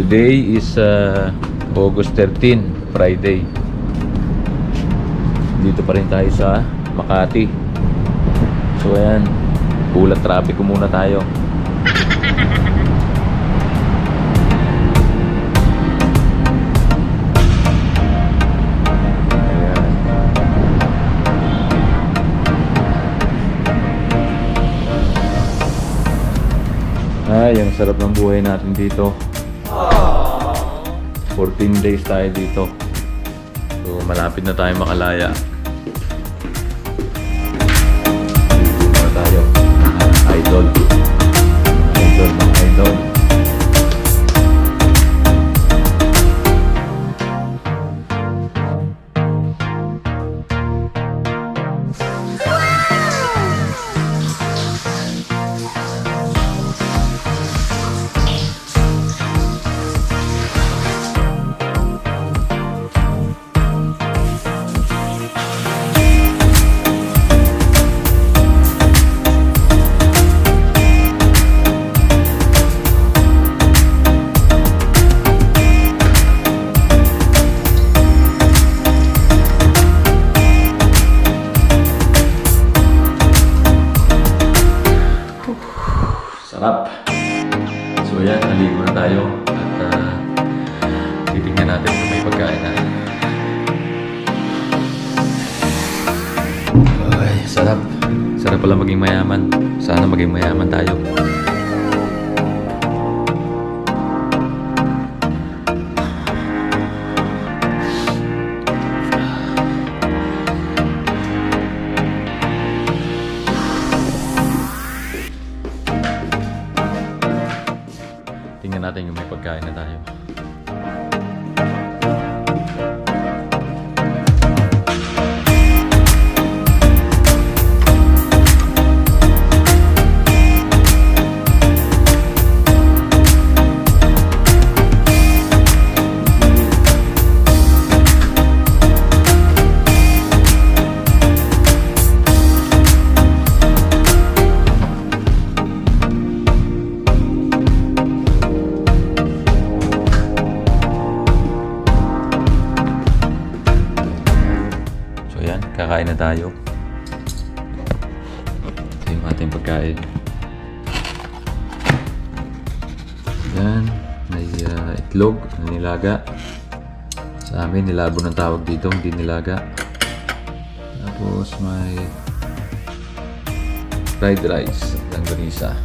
Today is ah, August 13, Friday. Dito pa rin tayo sa Makati. So ayan, bulat traffic ko muna tayo. Ay, ang sarap ng buhay natin dito. 14 days tayo dito. So, malapit na tayo makalaya. Titignan natin kung may pagkain na. Ay, sarap. Sarap pala maging mayaman. Sana maging mayaman tayo. Tingnan natin kung may pagkain na tayo. So kakain na tayo. Ito yung ating pagkain. Yan, may ah, itlog na nilaga. Sa amin, nilabo ng tawag dito, hindi nilaga. Tapos may fried rice, langganisa.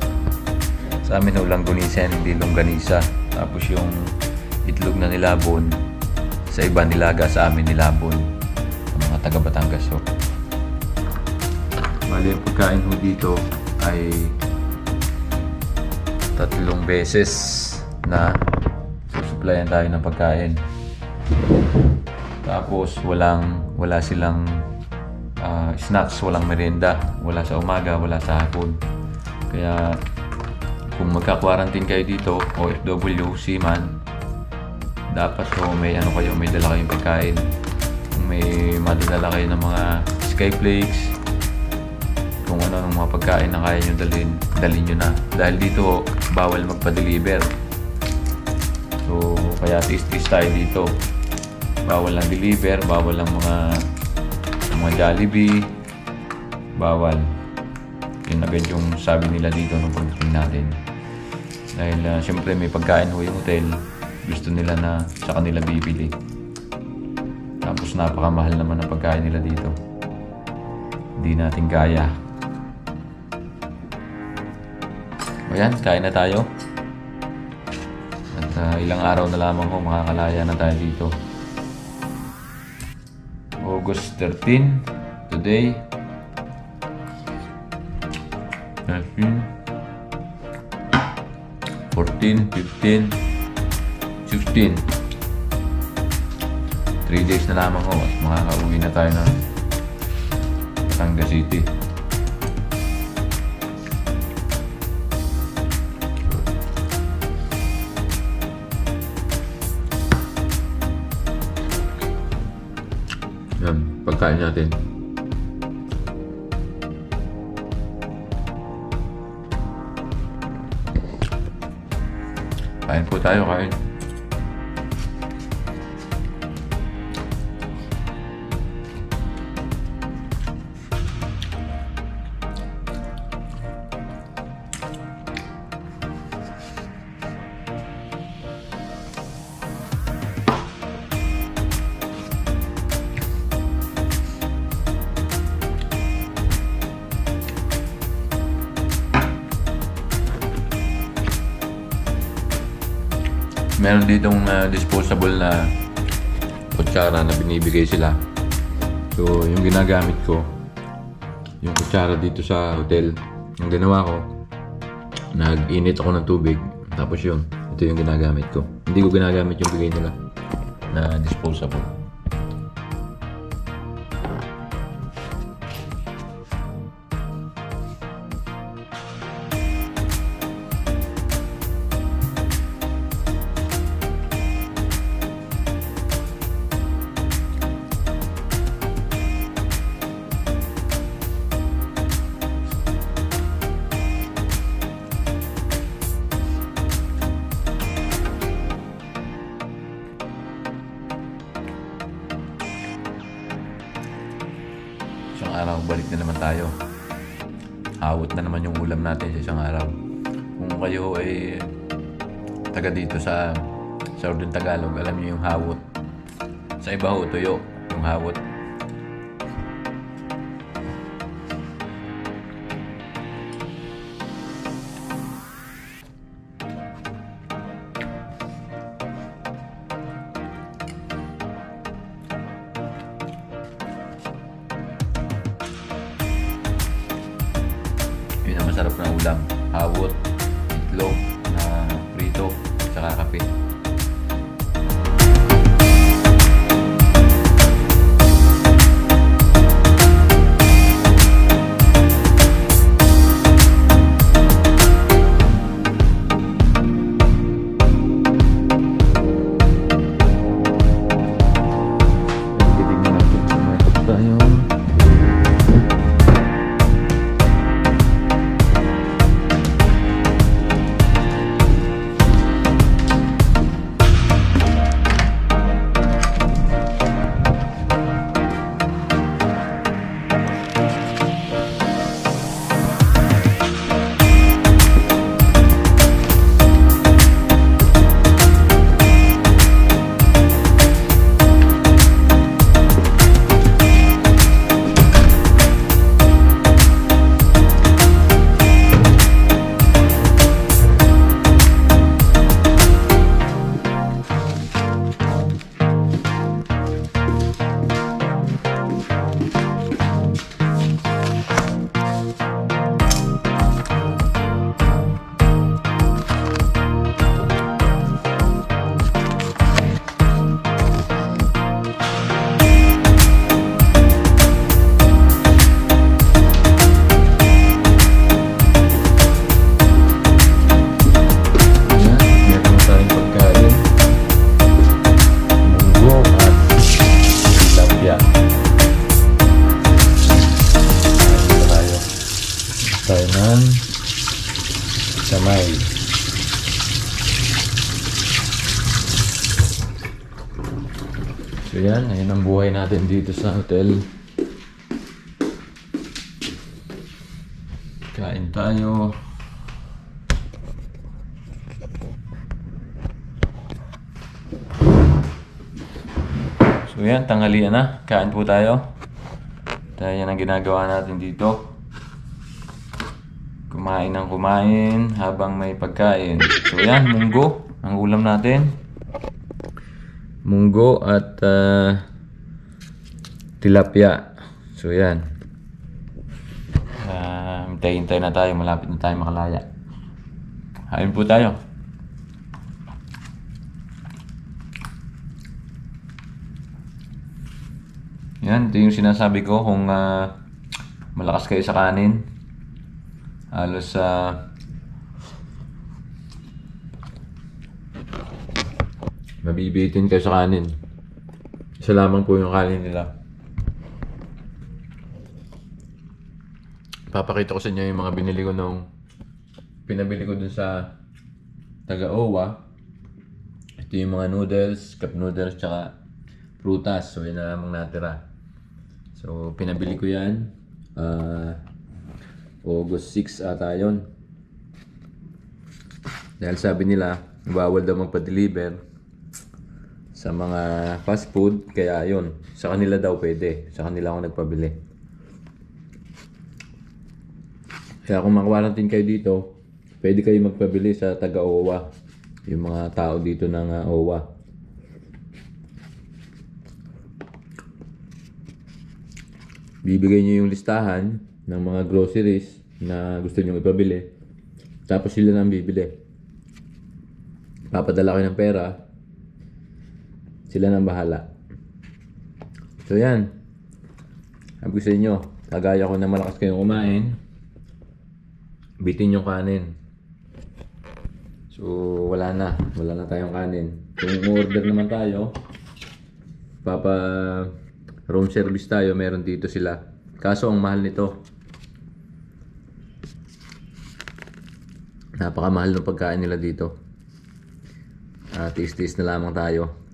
Sa amin, no, langganisa yan, hindi longganisa. Tapos yung itlog na nilabon, sa iba nilaga, sa amin nilabon taga Batangas ho. Bali, ang pagkain ho dito ay tatlong beses na susuplayan tayo ng pagkain. Tapos walang wala silang ah, snacks, walang merienda, wala sa umaga, wala sa hapon. Kaya kung magka-quarantine kayo dito, OFW, seaman, dapat so may ano kayo, may dala kayong pagkain may madadala kayo ng mga skyflakes kung ano ng mga pagkain na kaya nyo dalhin dalhin nyo na. Dahil dito bawal magpa-deliver. So kaya tis-tis tayo dito. Bawal ang deliver bawal ang mga mga Jollibee. Bawal. Yun agad yung sabi nila dito nung pagdating natin. Dahil uh, syempre may pagkain ho yung hotel. Gusto nila na sa kanila bibili tapos napakamahal naman ang pagkain nila dito. Hindi natin kaya. O yan, kain na tayo. At ah, ilang araw na lamang ko makakalaya na tayo dito. August 13, today. 13, 14, 15, 16. 3 days na lamang ako at makakauwi na tayo ng Tanga City. Yan, pagkain natin. Kain po tayo, kain. Meron ditong uh, disposable na kutsara na binibigay sila. So, yung ginagamit ko, yung kutsara dito sa hotel, ang ginawa ko, nag-init ako ng tubig, tapos yun, ito yung ginagamit ko. Hindi ko ginagamit yung bigay nila na disposable. Isang araw. Kung kayo ay taga dito sa Southern Tagalog, alam niyo yung hawot. Sa iba ho, tuyo, yung hawot. Natin dito sa hotel. Kain tayo. So yan, tanghalian na. Kain po tayo. Dahil yan ang ginagawa natin dito. Kumain ng kumain habang may pagkain. So yan, munggo. Ang ulam natin. Munggo at ah, tilapia. So yan. Uh, hintay-hintay na tayo. Malapit na tayo makalaya. Kain po tayo. Yan, ito yung sinasabi ko kung ah, malakas kayo sa kanin. Halos sa mabibitin kayo sa kanin. Isa lamang po yung kanin nila. Papakita ko sa inyo yung mga binili ko nung pinabili ko dun sa taga-OWA. Ito yung mga noodles, cup noodles, tsaka prutas. So, yan na lamang natira. So, pinabili ko yan. Ah, August 6 ata yun. Dahil sabi nila, bawal daw magpa-deliver sa mga fast food. Kaya yun, sa kanila daw pwede. Sa kanila ako nagpabili. Kaya kung makwarantin kayo dito, pwede kayo magpabili sa taga-OWA. Yung mga tao dito ng ah, OWA. Bibigay nyo yung listahan ng mga groceries na gusto nyo ipabili. Tapos sila na ang bibili. Papadala kayo ng pera. Sila na ang bahala. So yan. Sabi ko sa inyo, kagaya ko na malakas kayong kumain, bitin yung kanin. So, wala na. Wala na tayong kanin. Kung order naman tayo, papa room service tayo, meron dito sila. Kaso ang mahal nito. Napakamahal ng pagkain nila dito. Ah, tis-tis na lamang tayo.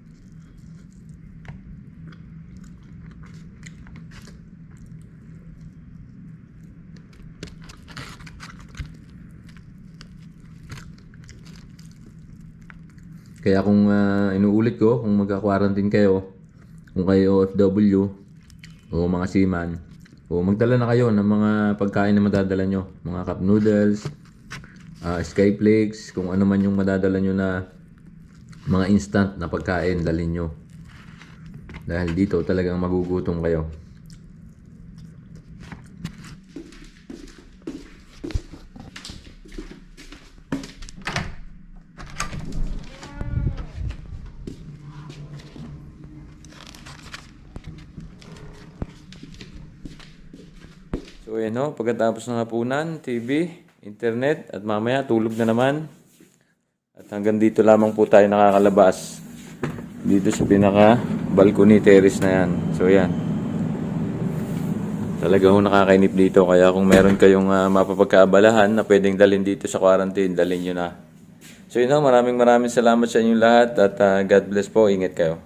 Kaya kung ah, inuulit ko, kung magka-quarantine kayo, kung kayo OFW o mga seaman, o magdala na kayo ng mga pagkain na madadala nyo. Mga cup noodles, ah, skyflakes, kung ano man yung madadala nyo na mga instant na pagkain, dalhin nyo. Dahil dito talagang magugutom kayo. So ayan o, pagkatapos ng hapunan, TV, internet, at mamaya tulog na naman. At hanggang dito lamang po tayo nakakalabas. Dito sa pinaka balcony terrace na yan. So yan. Talaga ho nakakainip dito. Kaya kung meron kayong ah, mapapagkaabalahan na pwedeng dalhin dito sa quarantine, dalhin nyo na. So yun ho, maraming maraming salamat sa inyong lahat at ah, God bless po. Ingat kayo.